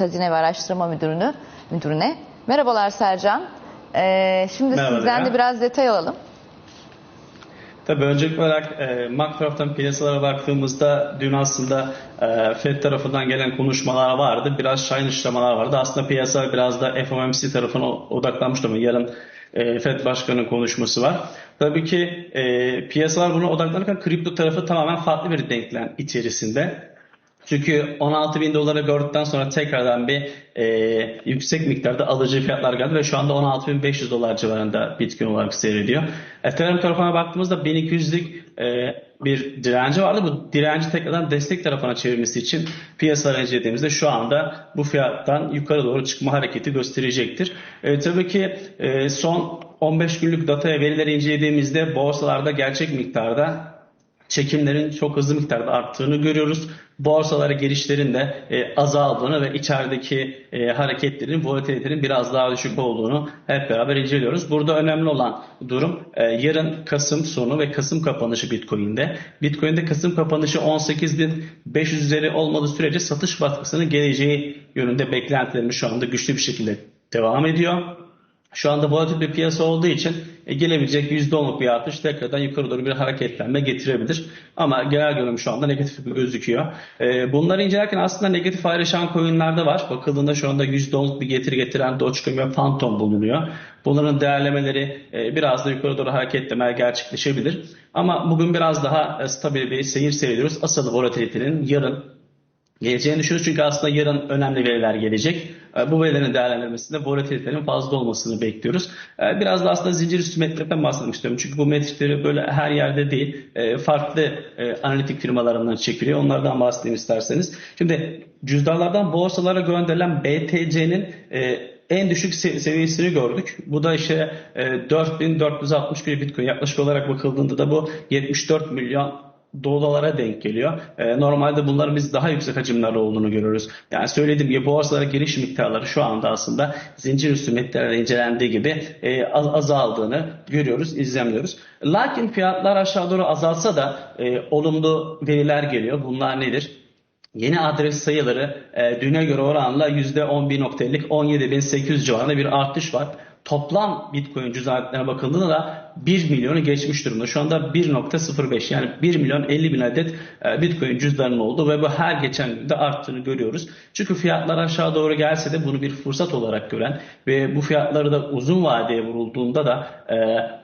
Hazine ve Araştırma Müdürünü, Müdürüne. Merhabalar Sercan. Ee, şimdi Merhaba sizden Leyla. de biraz detay alalım. Tabii öncelikli olarak e, makro taraftan piyasalara baktığımızda dün aslında e, FED tarafından gelen konuşmalar vardı. Biraz şahin işlemalar vardı. Aslında piyasa biraz da FOMC tarafına odaklanmış ama yarın e, FED Başkanı'nın konuşması var. Tabii ki e, piyasalar buna odaklanırken kripto tarafı tamamen farklı bir denklem içerisinde. Çünkü 16 bin dolara gördükten sonra tekrardan bir e, yüksek miktarda alıcı fiyatlar geldi ve şu anda 16.500 dolar civarında Bitcoin olarak seyrediyor. Ethereum tarafına baktığımızda 1200'lük e, bir direnci vardı. Bu direnci tekrardan destek tarafına çevirmesi için piyasalara incelediğimizde şu anda bu fiyattan yukarı doğru çıkma hareketi gösterecektir. E, tabii ki e, son 15 günlük dataya verileri incelediğimizde borsalarda gerçek miktarda çekimlerin çok hızlı miktarda arttığını görüyoruz. Borsalara girişlerin de e, azaldığını ve içerideki e, hareketlerin, volatilitenin biraz daha düşük olduğunu hep beraber inceliyoruz. Burada önemli olan durum e, yarın Kasım sonu ve Kasım kapanışı Bitcoin'de. Bitcoin'de Kasım kapanışı 18.500 üzeri olmadığı sürece satış baskısının geleceği yönünde beklentilerimiz şu anda güçlü bir şekilde devam ediyor. Şu anda volatil bir piyasa olduğu için e, gelebilecek %10'luk bir artış tekrardan yukarı doğru bir hareketlenme getirebilir. Ama genel görünüm şu anda negatif gözüküyor. E, bunları incelerken aslında negatif ayrışan coinlerde var. Bakıldığında şu anda %10'luk bir getiri getiren Dogecoin ve Phantom bulunuyor. Bunların değerlemeleri e, biraz da yukarı doğru hareketlemeler gerçekleşebilir. Ama bugün biraz daha e, stabil bir seyir seyrediyoruz. Asıl volatilitenin yarın geleceğini düşünüyoruz. Çünkü aslında yarın önemli veriler gelecek. E, Bu verilerin değerlendirmesinde volatilitenin fazla olmasını bekliyoruz. E, Biraz da aslında zincir üstü metrikten bahsetmek istiyorum. Çünkü bu metrikleri böyle her yerde değil, e, farklı e, analitik firmalarından çekiliyor. Onlardan bahsedeyim isterseniz. Şimdi cüzdanlardan borsalara gönderilen BTC'nin e, en düşük se- seviyesini gördük. Bu da işte e, 4461 Bitcoin yaklaşık olarak bakıldığında da bu 74 milyon dolara denk geliyor. E, normalde bunların biz daha yüksek hacimlerde olduğunu görüyoruz. Yani söylediğim gibi borsalara giriş miktarları şu anda aslında zincir üstü metriklerle incelendiği gibi e, az- azaldığını görüyoruz, izlemliyoruz. Lakin fiyatlar aşağı doğru azalsa da e, olumlu veriler geliyor. Bunlar nedir? Yeni adres sayıları e, düne göre oranla %11.50'lik 17.800 civarında bir artış var. Toplam Bitcoin cüzdanetlerine bakıldığında da 1 milyonu geçmiş durumda. Şu anda 1.05 yani 1 milyon 50 bin adet e, Bitcoin cüzdanının oldu ve bu her geçen günde arttığını görüyoruz. Çünkü fiyatlar aşağı doğru gelse de bunu bir fırsat olarak gören ve bu fiyatları da uzun vadeye vurulduğunda da e,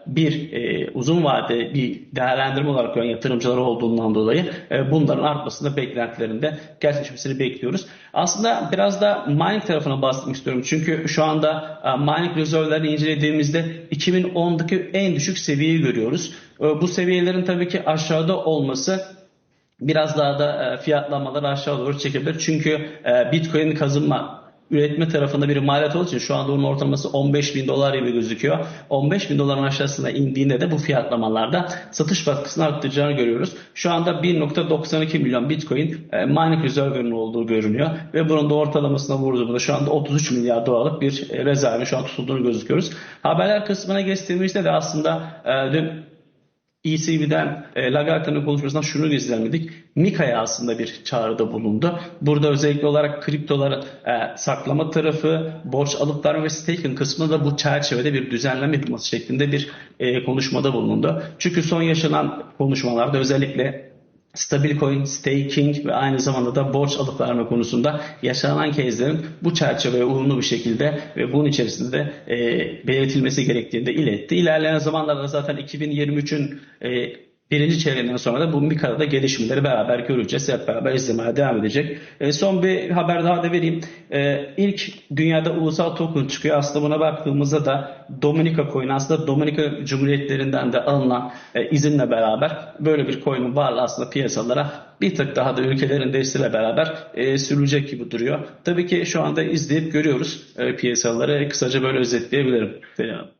bir e, uzun vade bir değerlendirme olarak gören yatırımcılar olduğundan dolayı bunların artmasını beklentilerinde gerçekleşmesini bekliyoruz. Aslında biraz da mining tarafına bahsetmek istiyorum. Çünkü şu anda e, mining rezervlerini incelediğimizde 2010'daki en düşük seviyeyi görüyoruz. E, bu seviyelerin tabii ki aşağıda olması biraz daha da e, fiyatlamaları aşağı doğru çekebilir. Çünkü Bitcoin kazınma üretme tarafında bir maliyet olduğu için şu anda onun ortalaması 15 bin dolar gibi gözüküyor. 15 bin doların aşağısına indiğinde de bu fiyatlamalarda satış baskısını arttıracağını görüyoruz. Şu anda 1.92 milyon Bitcoin e, mining rezervinin olduğu görünüyor ve bunun da ortalamasına vurduğunda şu anda 33 milyar dolarlık bir e, rezervin şu an tutulduğunu gözüküyoruz. Haberler kısmına geçtiğimizde de aslında e, dün ECB'den e, Lagarde'nin konuşmasından şunu izlemedik. Mika'ya aslında bir çağrıda bulundu. Burada özellikle olarak kriptoları e, saklama tarafı, borç alıp verme ve staking kısmında da bu çerçevede bir düzenleme yapılması şeklinde bir e, konuşmada bulundu. Çünkü son yaşanan konuşmalarda özellikle stabil coin, staking ve aynı zamanda da borç alıp verme konusunda yaşanan kezlerin bu çerçeveye uyumlu bir şekilde ve bunun içerisinde e, belirtilmesi gerektiğini de iletti. İlerleyen zamanlarda zaten 2023'ün e, birinci çeyreğinden sonra da bu Mika'da da gelişmeleri beraber göreceğiz. Hep beraber izlemeye devam edecek. E, son bir haber daha da vereyim. E, ilk dünyada ulusal token çıkıyor. Aslında buna baktığımızda da Dominica coin aslında Dominica Cumhuriyetlerinden de alınan e, izinle beraber böyle bir coin'in varlığı aslında piyasalara bir tık daha da ülkelerin desteğiyle beraber e, sürülecek gibi duruyor. Tabii ki şu anda izleyip görüyoruz e, piyasaları. Kısaca böyle özetleyebilirim. Selam.